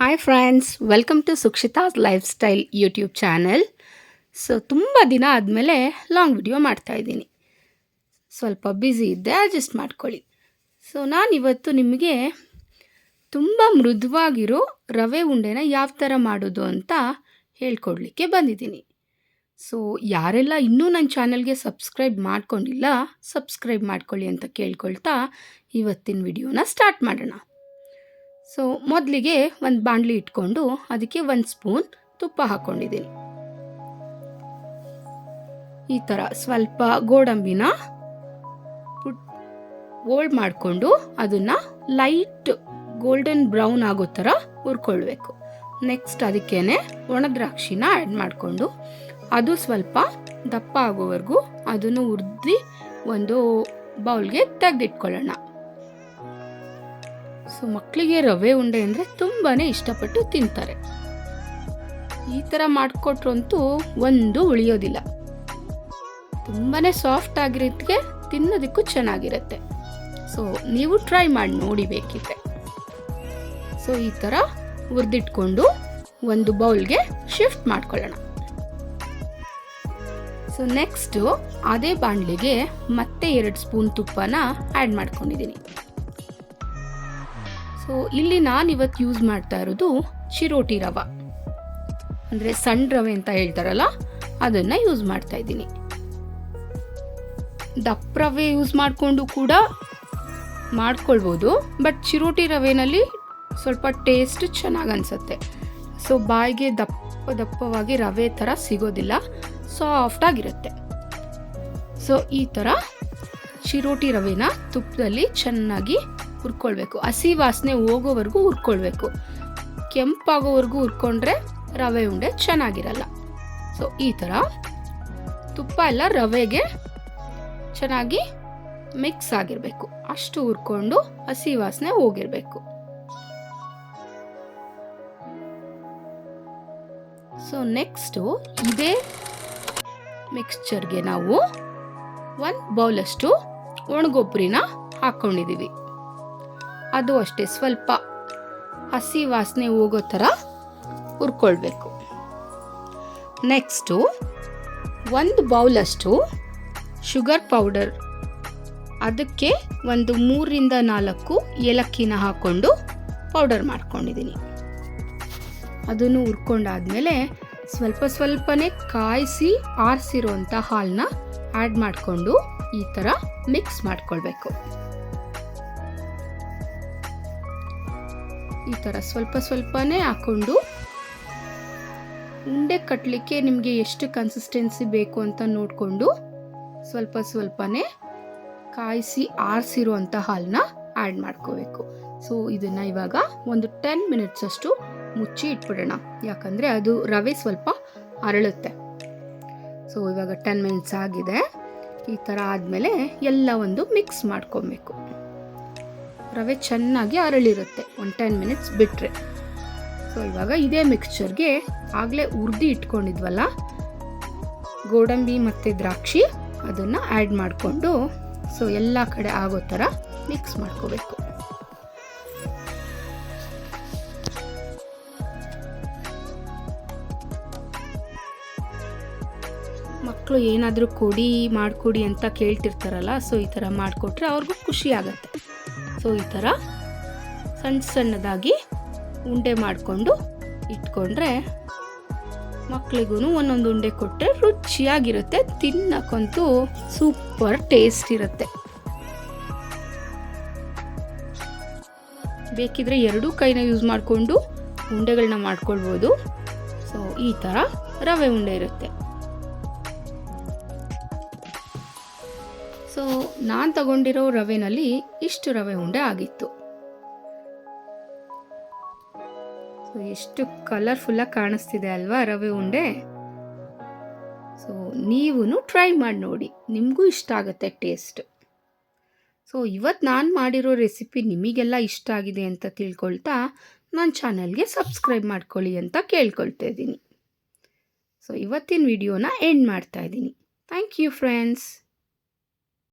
Hi friends welcome to Sukshitha's life style YouTube channel so ತುಂಬ ದಿನ ಆದಮೇಲೆ long video ಮಾಡ್ತಾಯಿದ್ದೀನಿ ಸ್ವಲ್ಪ ಬ್ಯುಸಿ ಇದ್ದೆ ಅಡ್ಜಸ್ಟ್ ಮಾಡ್ಕೊಳ್ಳಿ. ಸೊ ನಾನಿವತ್ತು ನಿಮಗೆ ತುಂಬ ಮೃದುವಾಗಿರೋ ರವೆ ಉಂಡೆನ ಯಾವ ಥರ ಮಾಡೋದು ಅಂತ ಹೇಳ್ಕೊಡ್ಲಿಕ್ಕೆ ಬಂದಿದ್ದೀನಿ. ಸೊ ಯಾರೆಲ್ಲ ಇನ್ನೂ ನನ್ನ ಚಾನಲ್ಗೆ ಸಬ್ಸ್ಕ್ರೈಬ್ ಮಾಡ್ಕೊಂಡಿಲ್ಲ ಸಬ್ಸ್ಕ್ರೈಬ್ ಮಾಡ್ಕೊಳ್ಳಿ ಅಂತ ಕೇಳ್ಕೊಳ್ತಾ ಇವತ್ತಿನ ವಿಡಿಯೋನ ಸ್ಟಾರ್ಟ್ ಮಾಡೋಣ. ಸೊ ಮೊದಲಿಗೆ ಒಂದು ಬಾಣಲಿ ಇಟ್ಕೊಂಡು ಅದಕ್ಕೆ ಒಂದು ಸ್ಪೂನ್ ತುಪ್ಪ ಹಾಕ್ಕೊಂಡಿದ್ದೀನಿ ಈ ಥರ ಸ್ವಲ್ಪ ಗೋಡಂಬಿನ ಓಲ್ಡ್ ಮಾಡಿಕೊಂಡು ಅದನ್ನು ಲೈಟ್ ಗೋಲ್ಡನ್ ಬ್ರೌನ್ ಆಗೋ ಥರ ಹುರ್ಕೊಳ್ಬೇಕು. ನೆಕ್ಸ್ಟ್ ಅದಕ್ಕೇನೆ ಒಣದ್ರಾಕ್ಷಿನ ಆ್ಯಡ್ ಮಾಡಿಕೊಂಡು ಅದು ಸ್ವಲ್ಪ ದಪ್ಪ ಆಗೋವರೆಗೂ ಅದನ್ನು ಹುರಿದು ಒಂದು ಬೌಲ್ಗೆ ತೆಗೆದಿಟ್ಕೊಳ್ಳೋಣ. ಸೊ ಮಕ್ಕಳಿಗೆ ರವೆ ಉಂಡೆ ಅಂದರೆ ತುಂಬಾ ಇಷ್ಟಪಟ್ಟು ತಿಂತಾರೆ. ಈ ಥರ ಮಾಡಿಕೊಟ್ರಂತೂ ಒಂದು ಉಳಿಯೋದಿಲ್ಲ. ತುಂಬಾ ಸಾಫ್ಟ್ ಆಗಿರೋದಕ್ಕೆ ತಿನ್ನೋದಕ್ಕೂ ಚೆನ್ನಾಗಿರುತ್ತೆ. ಸೊ ನೀವು ಟ್ರೈ ಮಾಡಿ ನೋಡಿ ಬೇಕಿದ್ರೆ. ಸೊ ಈ ಥರ ಹುರಿದಿಟ್ಕೊಂಡು ಒಂದು ಬೌಲ್ಗೆ ಶಿಫ್ಟ್ ಮಾಡ್ಕೊಳ್ಳೋಣ. ಸೊ ನೆಕ್ಸ್ಟು ಅದೇ ಬಾಣಲಿಗೆ ಮತ್ತೆ ಎರಡು ಸ್ಪೂನ್ ತುಪ್ಪನ ಆ್ಯಡ್ ಮಾಡ್ಕೊಂಡಿದ್ದೀನಿ. ಸೊ ಇಲ್ಲಿ ನಾನು ಇವತ್ತು ಯೂಸ್ ಮಾಡ್ತಾ ಇರೋದು ಚಿರೋಟಿ ರವೆ. ಅಂದರೆ ಸಣ್ಣ ರವೆ ಅಂತ ಹೇಳ್ತಾರಲ್ಲ, ಅದನ್ನು ಯೂಸ್ ಮಾಡ್ತಾ ಇದ್ದೀನಿ. ದಪ್ಪ ರವೆ ಯೂಸ್ ಮಾಡಿಕೊಂಡು ಕೂಡ ಮಾಡ್ಕೊಳ್ಬೋದು ಬಟ್ ಚಿರೋಟಿ ರವೆನಲ್ಲಿ ಸ್ವಲ್ಪ ಟೇಸ್ಟ್ ಚೆನ್ನಾಗಿ ಅನಿಸುತ್ತೆ. ಸೊ ಬಾಯಿಗೆ ದಪ್ಪ ದಪ್ಪವಾಗಿ ರವೆ ಥರ ಸಿಗೋದಿಲ್ಲ ಸಾಫ್ಟಾಗಿರುತ್ತೆ ಸೊ ಈ ಥರ ಚಿರೋಟಿ ರವೆನ ತುಪ್ಪದಲ್ಲಿ ಚೆನ್ನಾಗಿ ಹುರ್ಕೊಳ್ಬೇಕು. ಹಸಿ ವಾಸನೆ ಹೋಗೋವರೆಗೂ ಹುರ್ಕೊಳ್ಬೇಕು. ಕೆಂಪಾಗೋವರೆಗೂ ಹುರ್ಕೊಂಡ್ರೆ ರವೆ ಉಂಡೆ ಚೆನ್ನಾಗಿರಲ್ಲ. ಸೊ ಈ ಥರ ತುಪ್ಪ ಎಲ್ಲ ರವೆಗೆ ಚೆನ್ನಾಗಿ ಮಿಕ್ಸ್ ಆಗಿರಬೇಕು. ಅಷ್ಟು ಹುರ್ಕೊಂಡು ಹಸಿ ವಾಸನೆ ಹೋಗಿರಬೇಕು. ಸೊ ನೆಕ್ಸ್ಟು ಇದೇ ಮಿಕ್ಸ್ಚರ್ಗೆ ನಾವು ಒಂದು ಬೌಲಷ್ಟು ಒಣಗೊಬ್ಬರಿನ ಹಾಕ್ಕೊಂಡಿದ್ದೀವಿ ಅದು ಅಷ್ಟೇ, ಸ್ವಲ್ಪ ಹಸಿ ವಾಸನೆ ಹೋಗೋ ಥರ ಹುರ್ಕೊಳ್ಬೇಕು. ನೆಕ್ಸ್ಟು ಒಂದು ಬೌಲಷ್ಟು ಶುಗರ್ ಪೌಡರ್. ಅದಕ್ಕೆ ಒಂದು ಮೂರರಿಂದ ನಾಲ್ಕು ಏಲಕ್ಕಿನ ಹಾಕ್ಕೊಂಡು ಪೌಡರ್ ಮಾಡ್ಕೊಂಡಿದ್ದೀನಿ. ಅದನ್ನು ಹುರ್ಕೊಂಡಾದ್ಮೇಲೆ ಸ್ವಲ್ಪ ಸ್ವಲ್ಪನೇ ಕಾಯಿಸಿ ಆರಿಸಿರೋಂಥ ಹಾಲನ್ನ ಆ್ಯಡ್ ಮಾಡಿಕೊಂಡು ಈ ಥರ ಮಿಕ್ಸ್ ಮಾಡ್ಕೊಳ್ಬೇಕು. ಈ ಥರ ಸ್ವಲ್ಪ ಸ್ವಲ್ಪನೇ ಹಾಕ್ಕೊಂಡು ಉಂಡೆ ಕಟ್ಟಲಿಕ್ಕೆ ನಿಮಗೆ ಎಷ್ಟು ಕನ್ಸಿಸ್ಟೆನ್ಸಿ ಬೇಕು ಅಂತ ನೋಡಿಕೊಂಡು ಸ್ವಲ್ಪ ಸ್ವಲ್ಪನೇ ಕಾಯಿಸಿ ಆರಿಸಿರುವಂಥ ಹಾಲನ್ನ ಆ್ಯಡ್ ಮಾಡ್ಕೋಬೇಕು. ಸೊ ಇದನ್ನು ಇವಾಗ ಒಂದು ಟೆನ್ ಮಿನಿಟ್ಸ್ ಅಷ್ಟು ಮುಚ್ಚಿ ಇಟ್ಬಿಡೋಣ. ಯಾಕಂದರೆ ಅದು ರವೆ ಸ್ವಲ್ಪ ಅರಳುತ್ತೆ. ಸೊ ಇವಾಗ ಟೆನ್ ಮಿನಿಟ್ಸ್ ಆಗಿದೆ. ಈ ಥರ ಆದಮೇಲೆ ಎಲ್ಲ ಒಂದು ಮಿಕ್ಸ್ ಮಾಡ್ಕೊಬೇಕು. ರವೆ ಚೆನ್ನಾಗಿ ಅರಳಿರುತ್ತೆ. ಒನ್ ಟೆನ್ ಮಿನಿಟ್ಸ್ ಬಿಟ್ಟರೆ ಸೊ ಇವಾಗ ಇದೇ ಮಿಕ್ಸ್ಚರ್ಗೆ ಆಗಲೇ ಉರ್ದಿ ಇಟ್ಕೊಂಡಿದ್ವಲ್ಲ? ಗೋಡಂಬಿ ಮತ್ತು ದ್ರಾಕ್ಷಿ ಅದನ್ನು ಆ್ಯಡ್ ಮಾಡಿಕೊಂಡು ಸೊ ಎಲ್ಲ ಕಡೆ ಆಗೋ ಥರ ಮಿಕ್ಸ್ ಮಾಡ್ಕೋಬೇಕು. ಮಕ್ಕಳು ಏನಾದರೂ ಕೊಡಿ ಮಾಡಿಕೊಡಿ ಅಂತ ಕೇಳ್ತಿರ್ತಾರಲ್ಲ ಸೊ ಈ ಥರ ಮಾಡಿಕೊಟ್ರೆ ಅವ್ರಿಗೂ ಖುಷಿ ಆಗುತ್ತೆ. ಸೊ ಈ ಥರ ಸಣ್ಣ ಸಣ್ಣದಾಗಿ ಉಂಡೆ ಮಾಡಿಕೊಂಡು ಇಟ್ಕೊಂಡ್ರೆ ಮಕ್ಳಿಗೂ ಒಂದೊಂದು ಉಂಡೆ ಕೊಟ್ಟರೆ ರುಚಿಯಾಗಿರುತ್ತೆ, ತಿನ್ನಕ್ಕಂತೂ ಸೂಪರ್ ಟೇಸ್ಟ್ ಇರುತ್ತೆ. ಬೇಕಿದ್ರೆ ಎರಡೂ ಕೈನ ಯೂಸ್ ಮಾಡಿಕೊಂಡು ಉಂಡೆಗಳನ್ನ ಮಾಡ್ಕೊಳ್ಬೋದು. ಸೊ ಈ ಥರ ರವೆ ಉಂಡೆ ಇರುತ್ತೆ. ಸೊ ನಾನು ತಗೊಂಡಿರೋ ರವೆನಲ್ಲಿ ಇಷ್ಟು ರವೆ ಉಂಡೆ ಆಗಿತ್ತು. ಸೊ ಎಷ್ಟು ಕಲರ್ಫುಲ್ಲಾಗಿ ಕಾಣಿಸ್ತಿದೆ ಅಲ್ವಾ ರವೆ ಉಂಡೆ? ಸೊ ನೀವು ಟ್ರೈ ಮಾಡಿ ನೋಡಿ. ನಿಮಗೂ ಇಷ್ಟ ಆಗುತ್ತೆ ಟೇಸ್ಟ್ ಸೊ ಇವತ್ತು ನಾನು ಮಾಡಿರೋ ರೆಸಿಪಿ ನಿಮಗೆಲ್ಲ ಇಷ್ಟ ಆಗಿದೆ ಅಂತ ತಿಳ್ಕೊಳ್ತಾ ನನ್ನ ಚಾನಲ್ಗೆ ಸಬ್ಸ್ಕ್ರೈಬ್ ಮಾಡ್ಕೊಳ್ಳಿ ಅಂತ ಕೇಳ್ಕೊಳ್ತಾ ಇದ್ದೀನಿ. ಸೊ ಇವತ್ತಿನ ವಿಡಿಯೋನ ಎಂಡ್ ಮಾಡ್ತಾ ಇದ್ದೀನಿ. Thank you friends